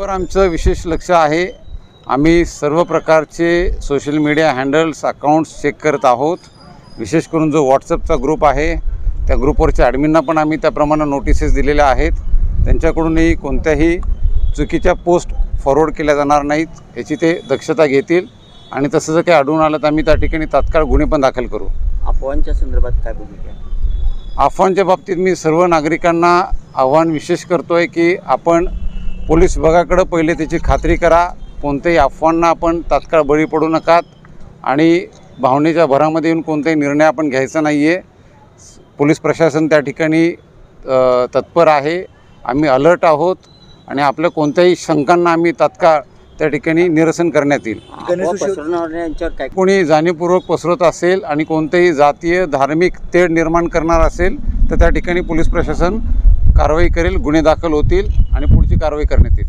वर आमचं विशेष लक्ष आहे. आम्ही सर्व प्रकारचे social media handles accounts check करत आहोत. विशेष करून जो व्हॉट्सअपचा ग्रुप आहे त्या ग्रुपवरच्या ॲडमिनना पण आम्ही त्याप्रमाणे नोटिसेस दिलेल्या आहेत. त्यांच्याकडूनही कोणत्याही चुकीच्या पोस्ट फॉरवर्ड केल्या जाणार नाहीत याची ते दक्षता घेतील. आणि तसं जर काही आढळून आलं तर आम्ही त्या ठिकाणी तात्काळ गुन्हे पण दाखल करू. अफवांच्या संदर्भात काय भूमिका आहे? अफवांच्या बाबतीत मी सर्व नागरिकांना आव्हान विशेष करतो आहे की आपण पोलीस विभागाकडं पहिले त्याची खात्री करा. कोणत्याही अफवांना आपण तात्काळ बळी पडू नकात. आणि भावनेच्या भरामध्ये येऊन कोणताही निर्णय आपण घ्यायचा नाही आहे पोलीस प्रशासन त्या ठिकाणी तत्पर आहे. आम्ही अलर्ट आहोत आणि आपल्या कोणत्याही शंकांना आम्ही तात्काळ त्या ठिकाणी निरसन करण्यात येईल. कोणी जाणीवपूर्वक पसरवत असेल आणि कोणतेही जातीय धार्मिक तेढ निर्माण करणार असेल तर त्या ठिकाणी पोलीस प्रशासन कारवाई करेल गुन्हे दाखल होतील आणि पुढची कारवाई करण्यात येईल.